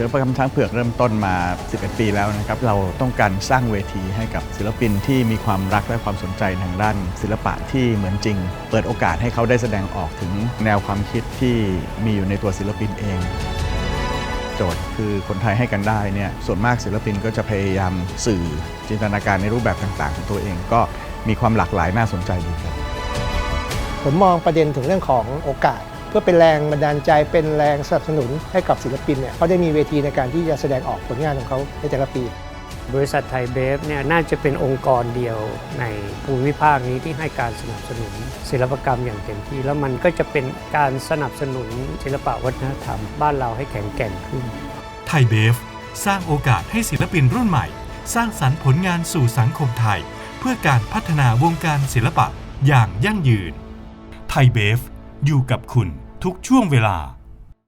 ศิลปกรรมช้างเผือกเริ่มต้นมา 11 ปีแล้วนะครับ เราต้องการสร้างเวทีให้กับศิลปินที่มีความรักและความสนใจทางด้าน ศิลปะที่เหมือนจริง เปิดโอกาสให้เขาได้แสดงออกถึงแนวความคิดที่มีอยู่ในตัวศิลปินเองโจทย์คือคนไทยให้กันได้เนี่ยส่วนมากศิลปินก็จะพยายามสื่อจินตนาการในรูปแบบต่างๆ ของตัวเองก็มีความหลากหลายน่าสนใจดีครับผมมองประเด็นถึงเรื่องของโอกาส เพื่อเป็นแรงบันดาลใจเป็นแรงสนับสนุนให้กับศิลปินเนี่ยเขาได้มีเวทีในการที่จะแสดงออกผลงานของเขาในแต่ละปี บริษัทไทยเบฟเนี่ยน่าจะเป็นองค์กรเดียวในภูมิภาคนี้ที่ให้การสนับสนุนศิลปกรรมอย่างเต็มที่ แล้วมันก็จะเป็นการสนับสนุนศิลปะวัฒนธรรม บ้านเราให้แข็งแกร่งขึ้นไทยเบฟสร้างโอกาสให้ศิลปินรุ่นใหม่ สร้างสรรค์ผลงานสู่สังคมไทย เพื่อการพัฒนาวงการศิลปะอย่างยั่งยืนไทยเบฟ อยู่กับคุณทุกช่วงเวลา